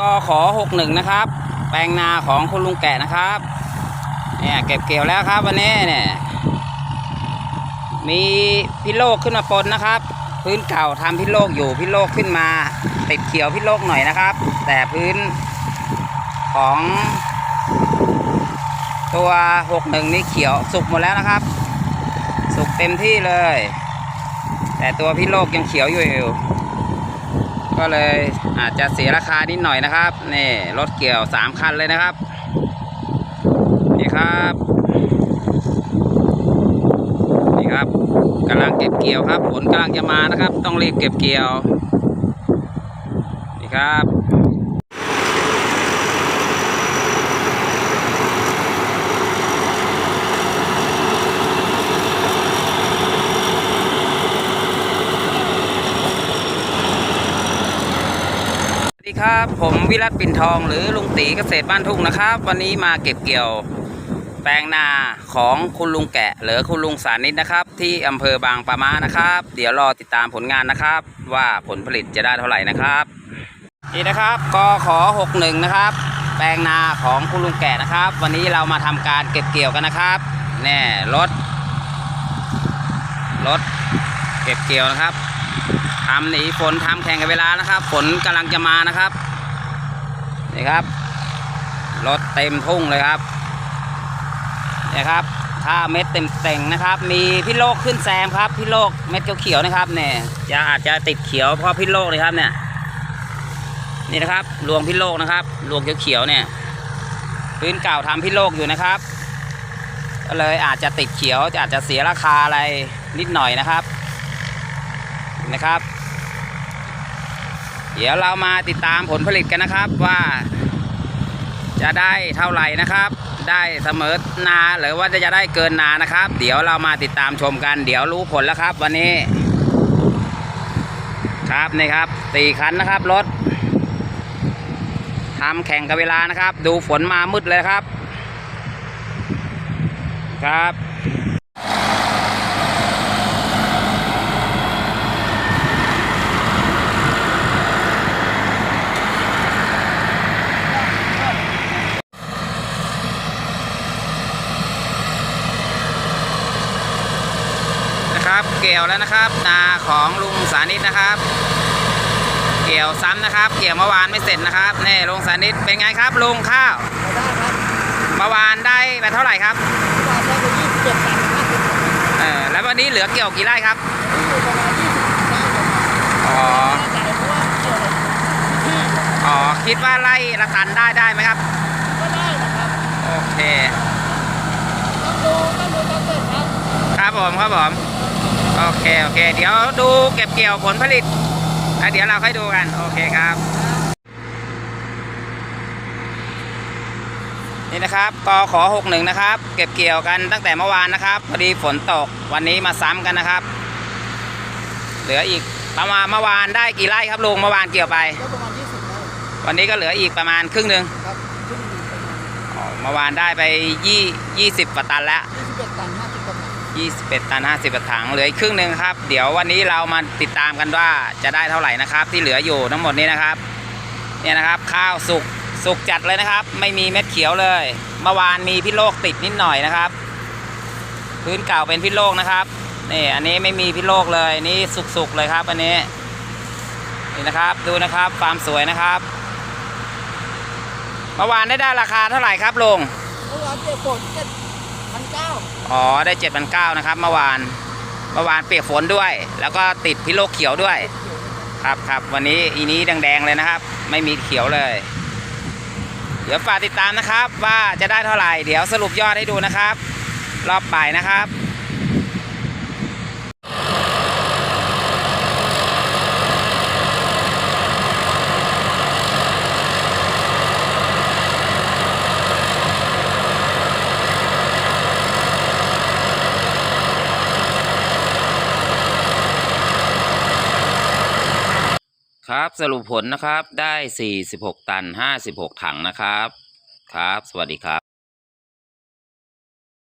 ก็ขอหกหนึ่งนะครับ แปลงนาของคุณลุงแกะนะครับ เนี่ยเก็บเกี่ยวแล้วครับวันนี้เนี่ยมีพิโลกขึ้นมาปนนะครับ พื้นเก่าทำพิโลกอยู่พิโลกขึ้นมา ติดเขียวพิโลกหน่อยนะครับ แต่พื้นของตัวหกหนึ่งนี่เขียวสุกหมดแล้วนะครับ สุกเต็มที่เลย แต่ตัวพิโลกยังเขียวอยู่ ก็เลยอาจจะเสียราคานิดหน่อยนะครับนี่รถเกี่ยวสามคันเลยนะครับ นี่ครับนี่ครับกำลังเก็บเกี่ยวครับฝนกำลังจะมานะครับ ต้องรีบเก็บเกี่ยวนี่ครับ สวัสดีครับ ผมวิรัตปิ่นทองหรือลุงตีเกษตรบ้านทุ่งนะครับ วันนี้มาเก็บเกี่ยวแปลงนาของคุณลุงแกะ หรือคุณลุงสานิตนะครับ ที่อำเภอบางปะมานะครับ เดี๋ยวรอติดตามผลงานนะครับ ว่าผลผลิตจะได้เท่าไหร่นะครับนี่นะครับกขอ61นะครับ แปลงนาของคุณลุงแกะนะครับ วันนี้เรามาทำการเก็บเกี่ยวกันนะครับแน่รถรถ เก็บเกี่ยวนะครับทำหนีฝนทำแข่งกับเวลานะครับ ฝนกำลังจะมานะครับนี่ครับรถเต็มทุ่งเลยครับนี่ครับถ้าเม็ดเต็มเต่งนะครับ มีพี่โลกขึ้นแซมครับพี่โลกเม็ดเขียวๆนะครับเนี่ยจะอาจจะติดเขียวเพราะพี่โลกเลยครับเนี่ยนี่นะครับรวงพี่โลกนะครับรวงเขียวๆเนี่ยพื้นเก่าทำพี่โลกอยู่นะครับก็เลยอาจจะติดเขียวอาจจะเสียราคาอะไรนิดหน่อยนะครับ นะครับ เดี๋ยวเรามาติดตามผลผลิตกันนะครับว่า จะได้เท่าไหร่นะครับ ได้เสมอนาหรือว่าจะได้เกินนานะครับ เดี๋ยวเรามาติดตามชมกัน เดี๋ยวรู้ผลแล้วครับ วันนี้ ครับนี่ครับสี่คันนะครับรถทำแข่งกับเวลานะครับ ดูฝนมามืดเลยครับ ครับ นะครับ เกี่ยวแล้วนะครับ นาของลุงสานิตนะครับ เกี่ยวซ้ำนะครับ เกี่ยวเมื่อวานไม่เสร็จนะครับนี่ลุงสานิตเป็นไงครับลุงข้าวได้ครับเมื่อวานได้ไปเท่าไหร่ครับวานได้ไปยี่สิบเจ็ดตันห้าสิบเออแล้ววันนี้เหลือเกี่ยวกี่ไร่ครับอยู่ประมาณยี่สิบได้ประมาณอ๋อใจเพราะว่าเกี่ยวที่อ๋อคิดว่าไร่ละตันได้ได้ไหมครับก็ได้นะครับโอเคต้องดูต้องดูต้องเสร็จครับครับผมครับผม โอเคโอเค เดี๋ยวดูเก็บเกี่ยวผลผลิตแล้วเดี๋ยวเราค่อยดูกันโอเคครับ นี่นะครับกขอ61นะครับ เก็บเกี่ยวกันตั้งแต่เมื่อวานนะครับพอดีฝนตกวันนี้มาซ้ำกันนะครับ เหลืออีกประมาณเมื่อวานได้กี่ไร่ครับลุงเมื่อวานเกี่ยวไปก็ประมาณยี่สิบแล้ววันนี้ก็เหลืออีกประมาณครึ่งหนึ่งครับขึ้นอยู่ประมาณอ๋อเมื่อวานได้ไปยี่ยี่สิบกว่าตันแล้วยี่สิบเจ็ดตัน 21 ตัน 50กระถางเหลืออีกครึ่งหนึ่งครับ เดี๋ยววันนี้เรามาติดตามกันว่าจะได้เท่าไหร่นะครับ ที่เหลืออยู่ทั้งหมดนี้นะครับ เนี่ยนะครับข้าวสุกสุกจัดเลยนะครับ ไม่มีเม็ดเขียวเลย เมื่อวานมีพิษโลกติดนิดหน่อยนะครับ พื้นเก่าเป็นพิษโลกนะครับนี่อันนี้ไม่มีพิษโลกเลยนี่สุกๆเลยครับ อันนี้นี่นะครับดูนะครับความสวยนะครับเมื่อวานได้ได้ราคาเท่าไหร่ครับลุงเมื่อวานเจ็ดฝนเจ็ด อ๋อได้เจ็ดพันเก้านะครับเมื่อวานเมื่อวานเปียกฝนด้วย แล้วก็ติดพิโลกเขียวด้วย ครับครับวันนี้อีนี้แดงๆเลยนะครับ ไม่มีเขียวเลย เดี๋ยวฝากติดตามนะครับ ว่าจะได้เท่าไหร่ เดี๋ยวสรุปยอดให้ดูนะครับ รอบบ่ายนะครับ ครับสรุปผลนะครับได้ 46 ตัน 56 ถังนะครับ ครับ สวัสดีครับ